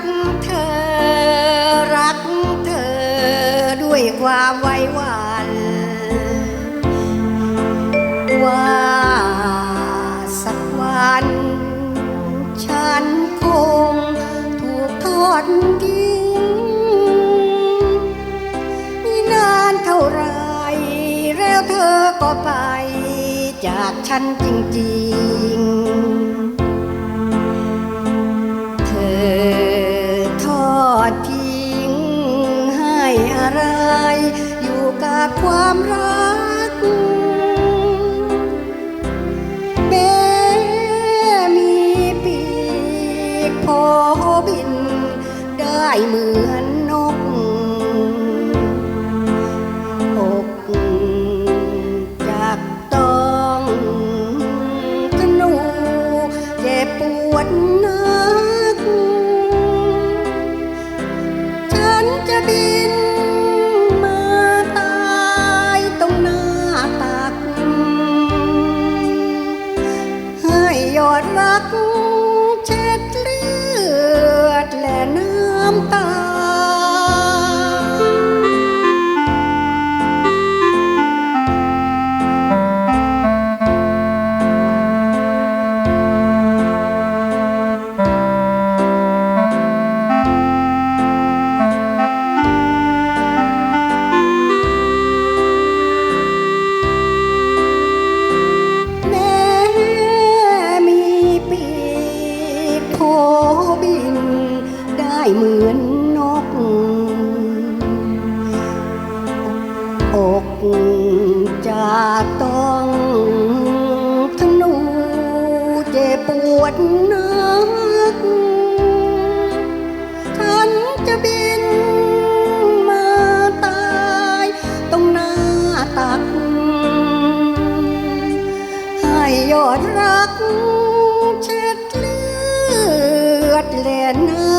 ักเธอ รักเธอด้วยความไว้วันว่าสักวัน ฉันคงถูกทอดทิ้งมีนานเท่าไรแล้วเธอก็ไปจากฉันจริง ๆ บินได้เหมือนนกอกจากต้องธนูเจ็บปวดนัก ฉันจะบินมาตายตรงหน้าตัก ให้ยอดรัก เหมือนนกอกจะต้องทนูเจ็บปวดนักฉันจะบินมาตายตรงหน้าตัก ให้ยอดรักเช็ดเลือดและน้